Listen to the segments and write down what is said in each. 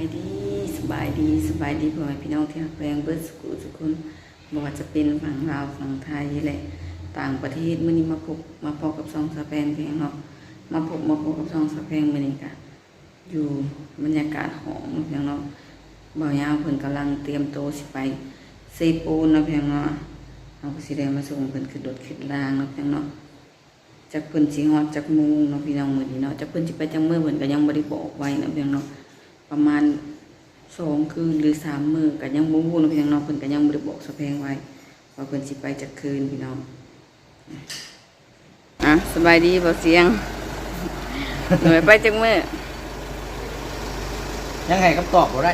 ายดีสบายดีสบายดีพ่อแม่พี่น้องที่รักแพงเบิดสกุลทุกคนบ่ว่าจะเป็นฝั่งลาวฝั่งไทยแหละต่างประเทศมื้อนี้มาพบมาพบกับซองสแพงเพียงเนาะมาพบมาพบกับซองสะแพงมื้อนี้ก็อยู่บรรยากาศหอมเพียงเนาะบ่าวยาวเพิ่นกำลังเตรียมโตสิไปเซปูนนะเพียงเนาะเอาก็สิได้มาส่งเพิ่นขึ้นรถขึ้นรางเนาะเพียงเนาะจากเพิ่นสิฮอดจากมุงเนาะพี่น้องมื้อนี้เนาะจากเพิ่นสิไปจังมื้อเพิ่นก็ยังบ่ได้บอกไว้นาะพี่น้องเนาะ ประมาณสองคืนหรือสามมื้อก็ยังบ่ฮู้เนาะพี่น้องเนาะเพิ่นก็ยังบ่ได้บอกสะแพงไว้ว่าเพิ่นสิไปจักคืนพี่น้องอะสบายดีบ่เสียงหน่วยไปจังมื้อยังไงคำตอบบ่ได้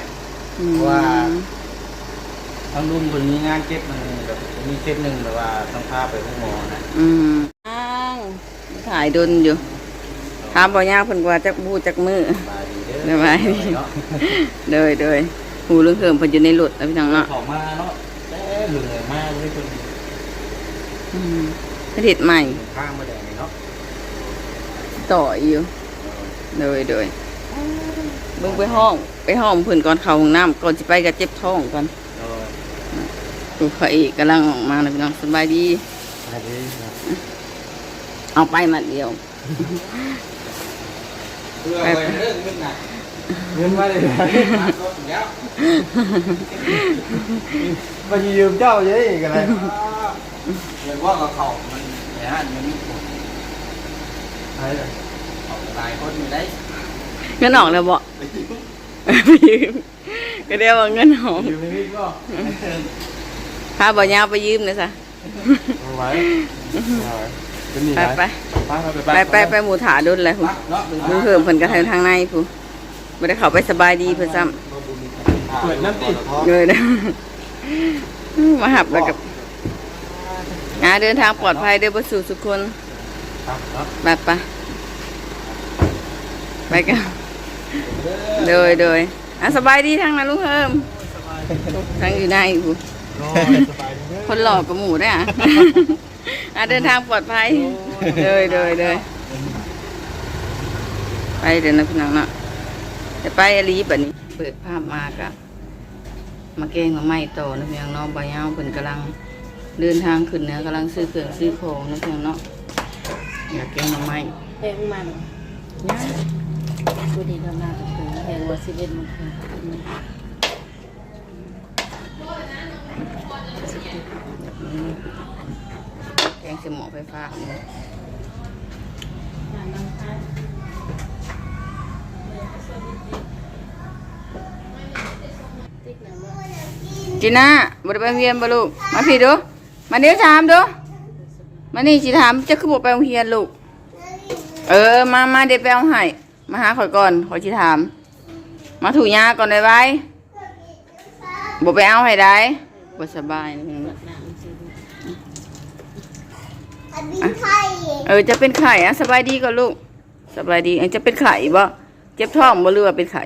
อืมว่าทางลุงคนมีงานเก็บมันแบบมีเก็บหนึ่งแต่ว่าต้องพาไปห้องหมอนะอืมอ้างถ่ายดนอยู่ ถามบ่ยากเพิ่นว่าจักบูจักมื้อสบายดีเด้อสบายดีเนาะเดยเดยหูเรื่องเพิ่มเพิ่นอยู่ในรถนะพี่น้องเนาะของมาเนาะแต่หึงเลยมาเลยคนอืมประเทศใหม่ข้างมาแดงเนาะต่ออยู่โดยโดยเบิ่งไปห้อง ไปห้องเพิ่นก่อนเข้าห้องน้ำก่อนสิไปก็เจ็บท้องก่อนเออดูพระเอกกำลังออกมานะพี่น้องสบายดีสบายดีเนาะเอาไปมาเดียว เพื่อไปเรื่องเงินน่ะเงินมาเลยรถแล้วมายืมเจ้าเยอะอีกอะไรเรียกว่ากับเขามันเนี่ยฮะมันมีผลอะไรเนี่ยเขาหลายคนอยู่ได้เงินออกแล้วบ่ไปยืมก็เรียกว่าเงินออกอยู่ในนี้ก็พาบ่ยาวไปยืมเลยซะเอาไว้ เอาไว้เป็นนี่ไปไงไปไปไปไปไปไปหมู่ถาดุนเลยพุ่นเนาะเบิ่งเพิ่มเพิ่นก็ให้ทางในพุ่นบ่ได้เข้าไปสบายดีเพิ่นซ้ำเปิดน้ำติเลยนะมาหับแล้วกับงาเดินทางปลอดภัยเด้อประสู่ทุกคนครับเนาะไปไปไปกันโดยโดยอะสบายดีทางนั้นลุงเฮิมทางอยู่ในผู้โอ้ยสบายดีเด้อคนหลอกกับหมูได้อะ อะเดินทางปลอดภัยโดยโดยโดยไปเดี๋ยวนะพี่น้องเนาะจะไปอลีแบบนี้ เปิดภาพมากะมาแกงมาไม่ต่อนะพี่น้องเนาะใบยาวเพิ่นกำลังเดินทางขึ้นเหนือกำลังซื้อเครื่องซื้อของนะพี่น้องเนาะอยากแกงมาไม่เพลงมันกูดีทำงานทุกคืนเพลงว่าสิบเอ็ดโมงคืนแกง เสหมอไฟฟ้าจีน่าบไดไปโรงเรียนบ่ลูก มาพี่ดู มาเดี๋ยวถามดู มานี่สิถามจะคือบ่ไปโรงเรียนลูก เออ มามาเดี๋ยวไปเอาให้ มาหาข่อยก่อนข่อยสิถาม มาถูยาก่อนได้ไว้บ่ไปเอาให้ได้บ่สบายนี่ อันนี้ไข่เออจะเป็นไข่อะสบายดีก่อนลูกสบายดีเอ้ยจะเป็นไข่บ่เจ็บท้องบ่หรือว่าเป็นไข่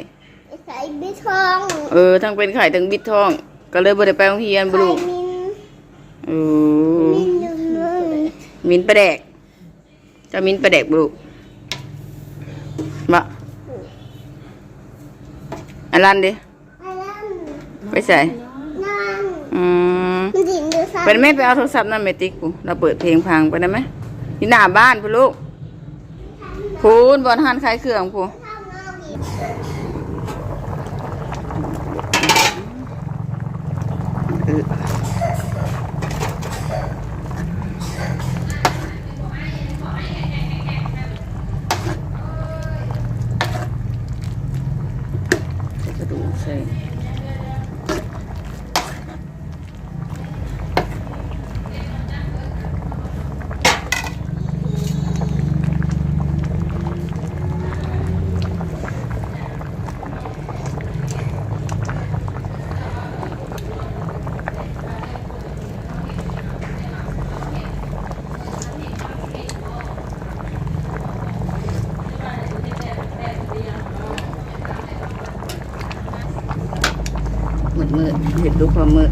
ใส่บิทองเออทั้งเป็นไข่ทั้งบิดท้อง ก็เลยบ่ได้ไปโรงเรียนบ่ไข่ลูกมินเออมินอยู่เลยมินประแดกจะมินประแดกบ่ลูกบ่อันลันดิอันนั้นไปใส่นั่นอืม มันดิ่งดูซ้ำเป็นแม่ไปเอาโทรศัพท์นั่นแม่ติ๊กกูเราเปิดเพลงพังไปได้ไหมที่หน้าบ้านพุ่นลูกพูนบอลหันขายเครื่องพูนข้างนอกอีกเออ มืดมืดเห็นดูความมืด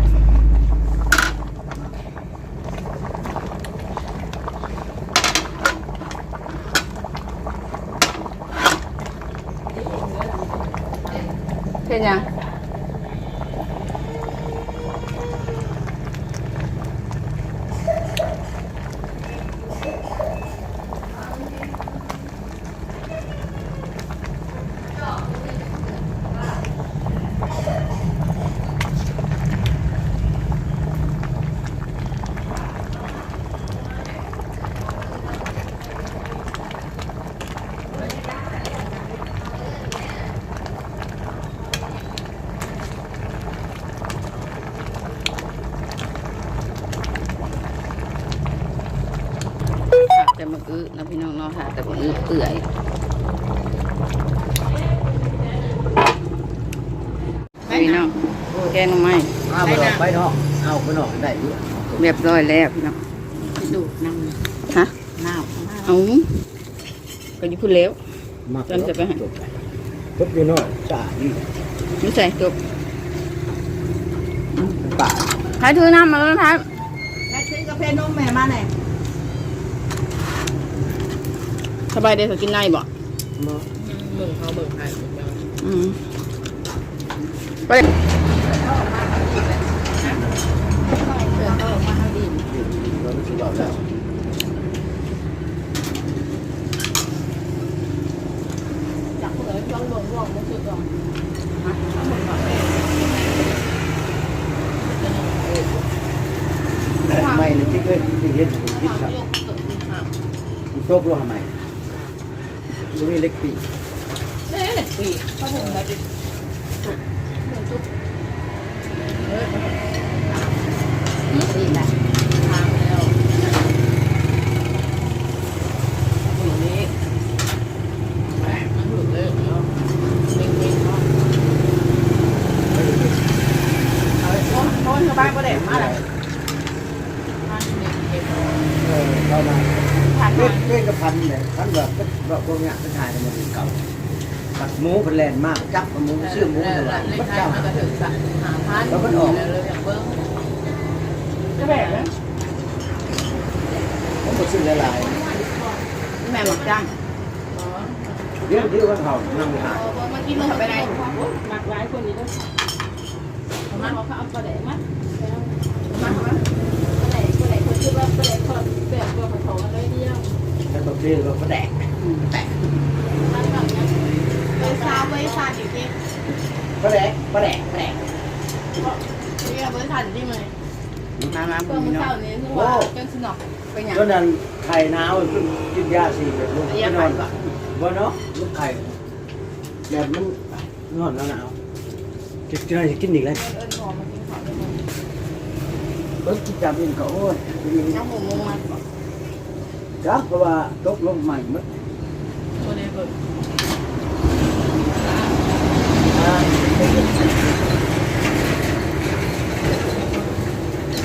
นะพี่น้องเนาะหาแต่มืออื้อเปื่อยพี่น้องแกงหน่อไม้เอาไปนอกไปนอกเอาไปนอกได้อยู่เรียบร้อยแล้วพี่น้องดูน้ฮะำน้ำเอาก็อยิ่พูดแล้วมาจำจะไปให้จบจบอยู่นอกจ้านี่ไม่ใส่จบป่าใครถือน้ำมาแล้วครับแม่ซื้อกาแฟนมแม่มาไหน สบายเดี๋ยวกินได้บ่มาเบิ่งเขาเบิ่งให้อืมไปเบิ่งเขามาให้ดีเราไม่ใช่เราแล้วจากผู้ใดลองลงลองมาซื้อก่อนไม่เลยที่เคยที่เห็นผมคิดครับมันโชครู้ทำไม รู้นี่เล็กปีเอ๊ะปีเขาถึงได้ดินี่แหละทางแล้วอยู่นี่แหมมันหลุดเลยเนาะเล็กๆเนาะเอาไปโอนโอนสบายประเด็นมาเลยมาเด็ก เออเข้ามา ๆผ่าน เล่นเล่นกับพันเนี่ยพันแบบแบบพวกเนี้ยเป็นถ่ายในมือเก่าปัดหมูเป็นแลนมากจับหมูซื้อหมูแล้เท่าวไร่เล่นมัดได้เจ้ามันก็ถึงสักหาพันแล้วก็ออกแล้วอย่างเบิ้งจะแบบนะผมก็ซื้อหลายแม่หมักจังเรื่องที่ว่าเขานั่งหาเมื่อกี้มันไปไหนหมักหลายคนนี้ด้วยมันเขาเอาประเดี๋ยวมันมันมันประเดี๋ยวประเดี๋ยวคนชื่อว่าประเดี๋ยวคนแบบตัวเขาอะไรเดียว แต่ตัวพี่ก็แดกมันแบบนี้เลยซาไว้ซาจริงก็แดกก็แดกแดกๆนี่เราไว้ซาจริงเลยมามาเพิ่มพี่น้อเท่างนี้คือว่าจนสนอกไปหยังก็นั้นไข่หนาวขึ้นกินยาสีแบบลูกนอนบ่เนาะลูกไข่แบบมันนอนหนาวจะจะจะกินอีกแล้วเอิญหอมมากินข้าวได้ไหมก็กินจับเองก็โอ้ยน้ำหมูมุงมัน จักเพราะว่าตกลงใหม่มั้งตัวนี้เบิร์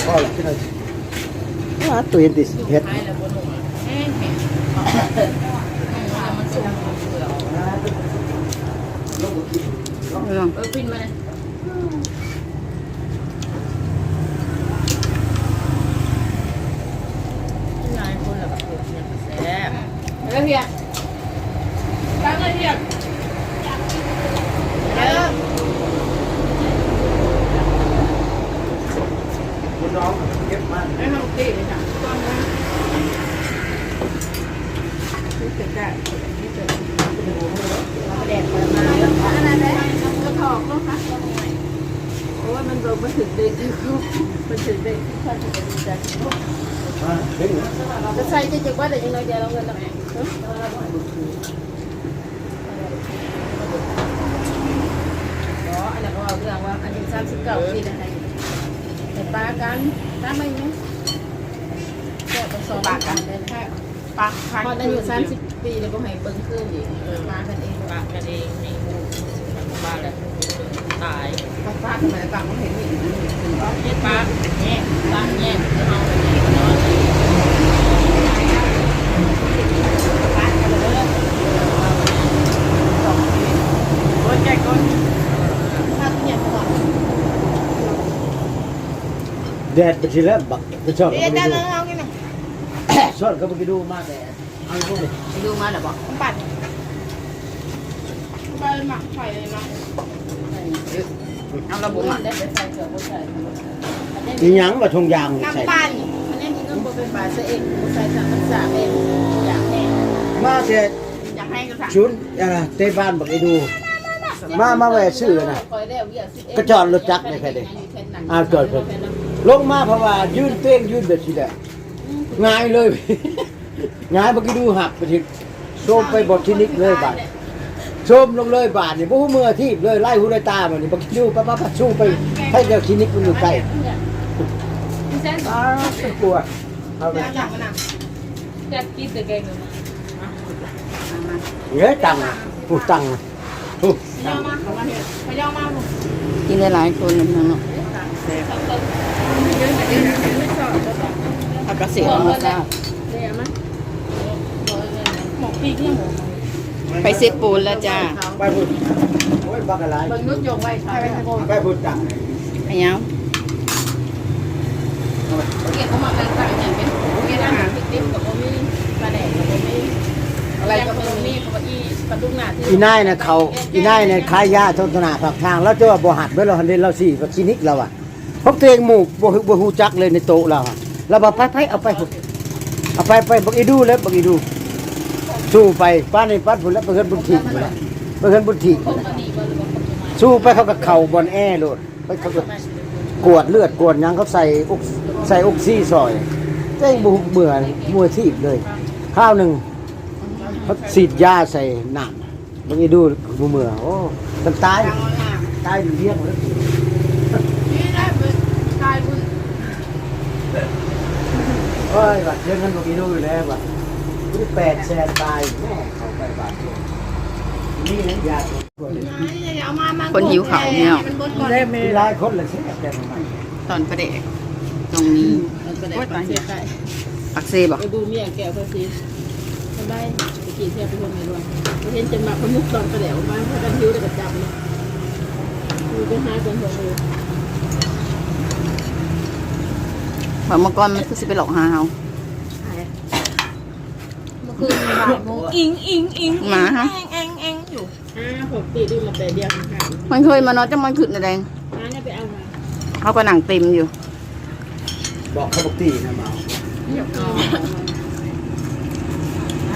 ก็ที่นั่นว่าตัวเองติดเห็ดให้แล้วบนหัวแห้งแห้งมันสุกเปลือกพี่น้องเออปินมาเลยนายคนละกับเพื่อนเนี่ยแซ่บ แล้วเฮียตั้งเลยเฮียเออ คุณน้องเก็บมาก ไม่ทำตีเลยค่ะก้อนนะที่เกิดได้ที่เกิดเราแดดเปิดมาแล้วอะไรเลยเราถอกต้องคัดต้องไงโอ้ยมันโดนมาถึงเด็กคือมันถึงเด็กที่ข้าจะเป็นใจ มาถึง จะใส่จะจะว่าแต่ยังไงจะลงเงินละอ๋ออันนั้นก็เอาเรื่องว่าอันนี้สามสิบเก้าปีอะไรแต่ปลากันตามไม่เนี่ยก็ต้องสองปลากันเลยค่ะปลาพออายุสามสิบปีแล้วก็ให้เบิ้งขึ้นอีกปลากันเองปากกันเองมีงูบ้านแหละตายปลาปลาทำไมปลาไม่เห็นมีเย็ดปากแง่ปากแง่คือเอาไปแง่นอนโอ้ยแก ก้นถ้าเทียบก่อนแดดไปทีแล้วบักไปชอบ เอาระบบมาได้ไปใส่เกลือบ่ใส่มีหยังว่าทงยางใส่น้ำปั่นอันนี้มีน้ำบ่เป็นบาทซะเองบ่ใส่สั่งน้ำสาเองอยากแห้งมาแต่อยากให้ก็สั่งชุนอ่าเตบ้านบักไอ้ดู มามาแวะซื้อนะคอยได้เอาเวียสิเงก็จอดรถจักรเลยใครเด้อ่าจอดเพิ่น ลงมาเพราะว่ายืนเต้งยืนแบบนี้แหละง่ายเลย ง่ายบักไอ้ดูหักไปทีโซมไปบทที่นิกเลยบาด โซมลงเลยบาดนี่บ่ฮู้มืออาชีพเลยไล่หูไล่ตามันนี่บักไอ้ดูปั๊บปั๊บปั๊บสู้ไปให้เจ้าคลินิกมันอยู่ใกล้เส้นอ้าวไม่กลัวเอาไปอยากมานั่งจะกินแต่แกงเลยเฮ้ยตังค์ผู้ตังค์ผู้พยามาพยามาลูกกินได้หลายคนเลยพี่น้องเนาะเอากระเสียมาซาเดี๋ยวมั้ยหมกปีกเนี่ยหมู ไปเซ็ตปูนแล้วจ้าไปพูดโอ้ยบักอะไรเบิ่งนุชยงไว้ใช่ไหมไปพูดตังค์ไอ้เงาเกี่ยวกับมาเป็นต่างอย่างเป็นเกี่ยวกับอาหารพริกดิบกับบ่มีปลาแดกกับบ่มีอะไรกับบ่มีกับอีปลาดุกหน้าที่อีนายน่ะเขาอีนายน่ะขายยาทนตนาปากทางแล้วเจ้าว่าบ่หัดเบิ่เราหันเดนเราสิว่าคลินิกเราอะพบตัวเองหมู่บ่ฮู้บ่ฮู้จักเลยในโต๊ะเราอะเราบอกไปไปเอาไปพุ่นเอาไปไปบักอีดูแล้วบักอีดู สู้ไปป้านนี่ป้านพุ่นแล้วไปเฮ็ดบุญถีพุ่นแล้วไปเฮ็ดบุญถีพวกมันนี่บ่หรือว่าพวกมันสู้ไปเขาก็เข่าบนแอร์โลดไปเขาก็กวดเลือดกวดหยังเขาใส่อุกใส่อุกซี่ซอยเจ้งบุกเบื่อมัวทีบเลย ข้าวหนึ่งเขาฉีดยาใส่น้ำบางทีดูดูเมื่อโอ้มันตายตายอยู่เลี้ยงเลยนี่ได้เป็นกายบุญโอ้ยบัดเลี้ยงกันบางทีดูอยู่แล้วบัด ที่แปดแสนตายแม่เขาไปบาดเจ็บนี่นะยาตัวนี้เอามามาคนหิวเขาวเนี่ยมันบดก่อนมีหลายคนเลยใช่ไหมแต่ทำไมตอนประเดกตรงนี้มันก็ได้ปลาเสียได้อักเสบอะไปดูเมียแก้วภาษีสบายไปกินเทียบไปคนไม่รู้ไปเห็นจนมาพมุกตอนกระเดวมาเพราะกันหิวได้ประจำเลยดูไปหาจนหัวเลยพอเมื่อก่อนมันคือสิไปหลอกหาเฮาเมื่อ คืนมีบ่ายโมงอิงอิงอิงหมาฮะเองเองเองอยู่อ่าผมตีดูมาแต่เดียวค่ะมันเคยมานอนจังมันขึ้นอะไรน้าเนี่ยไปเอามาเขาก็นั่งเต็มอยู่ บอกเขาบอกตีนะเมา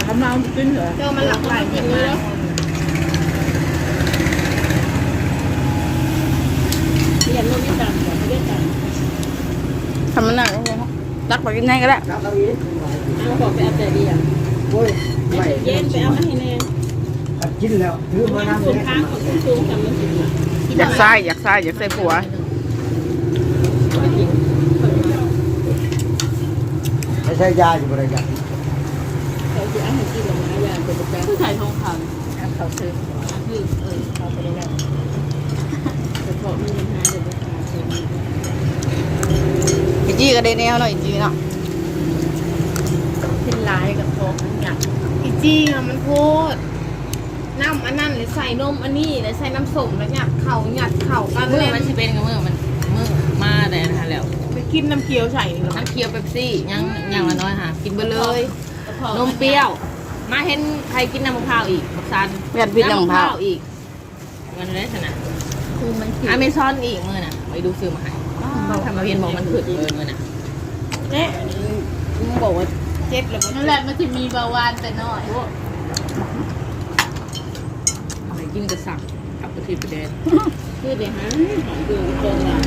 กำลังขึ้นเหรอเจอมันหลากหลายจริงเลยเรียนรู้ไม่ต่ำกว่าไม่ได้ต่ำทำมันนั่งรักไปกินไหนก็ได้แล้วเขาอีกเอาบอกไปเอาแต่เดียว โอ้ยไม่เย็นไปเอามาให้แน่กินแล้วถือมาน้ำสูเนี่งยข้างของคุณสูงทำมันสูงอะอยากใส่อยากใส่อยากใส่ผัวไม่ใช่ยาอยู่บริการเขาจะเอาให้กินหรือไม่ยาเป็นประจำผู้ชายทองคำเขาซื้อคือเออเขาไปได้แล้วแต่พอมีปัญหาเดี๋ยวไปหาซื้ออีจี้ก็ได้แนวหน่อยอีจี้เนาะ เป็นลายกับทองอันหยักอีจี้อะมันโคตรน้ำอันนั้นเลยใส่นมอันนี้เลยใส่น้ำส้มแล้วหยัดเข่าหยัดเข่ากันมือเลยมันสิเป็นกับมือมันมือมาแต่นะคะแล้วไปกินน้ำเคี้ยวใส่หรอน้ำเคี้ยวเป๊ปซี่ยังยังละน้อยค่ะกินไปเลยนมเปรี้ยว มาเห็นใครกินน้ำมะพร้าวอีกบักซันเวียนพิษยังน้ำมะพพาร้าวอีกมันได้ชนะคือมันคืออเมซอนอีกมือน่ะไปดูซื้อมาให้ทำมาเพียนบอกมันขึ้นเลยมือน่ะเนี่ยมึงบอกว่า เจ็บแล้วนั่นแหละมันจะมีเบาหวานแต่น้อยไปกินกระสับกับกระเทียมประเด็นคือเดี๋ยวฮะหอมดูตรงหลัง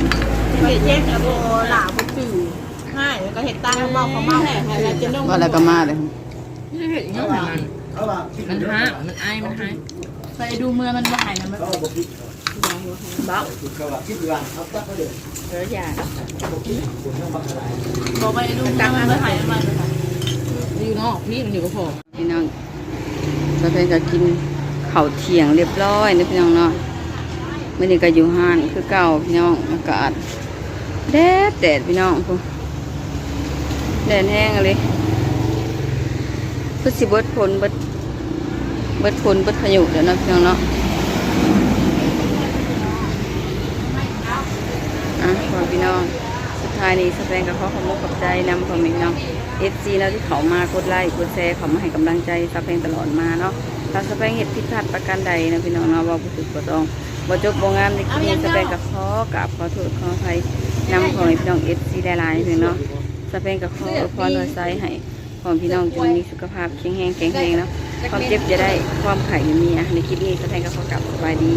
เห็ดเจ็บแล้วโบหลาบุปิวให้แล้วก็เห็ดตาเบาเขาเมาแหละแล้วจะนุ่มว่าอะไรก็มาเลยนี่เห็นยังไงมันเขาว่าคิดมันฮะมันไอมันหายไปดูเมื่อมันบ่หายนะมันเขาบอกคิดบ้าเขาว่าคิดว่าเขาตั้งเขาเดินเอออย่าบอกคิดคนต้องมาอะไรบอกไปดูเมื่อมันบ่หายมัน อยู่นอกพี่มันอยู่กับผมพี่น้องสะเพนก็กินเข้าเทียงเรียบร้อยนะพี่น้องเนาะไม่ได้ก็อยู่ห้านคือเก่าพี่น้องอากาศแดดแดดพี่น้องพแดดแห้งเลยเพื่อสิเบิดผลเบิดบดผลเบิดพายุเดี๋ยวนะพี่น้องเนาะอะพี่น้อง ท้ายนี้สแตงกับเขอขอบคุณขอบใจนำคอมเมนต์เนาะเอฟซีเนาะที่เขามากดไลค์กดแชร์เขามาให้กำลังใจสแตงตลอดมาเนาะถ้าสแตงเห็ดผิดพลาดประการใดนะพี่น้องเนาะว่าผู้สึกก็ต้องบ่จบบ่งามในคลิปนี้สแปนกับขอกราบขอโทษขออภัยนำของให้พี่น้องเอฟซีได้หลายเพียงเนาะสแปนกับขออวยพรโดยไซให้ของพี่น้องจงมีสุขภาพแข็งแรงแข็งแรงเนาะความเจ็บจะได้ความไข่ม่มีอะในคลิปนี้สแปนกับขอกราบสบายดี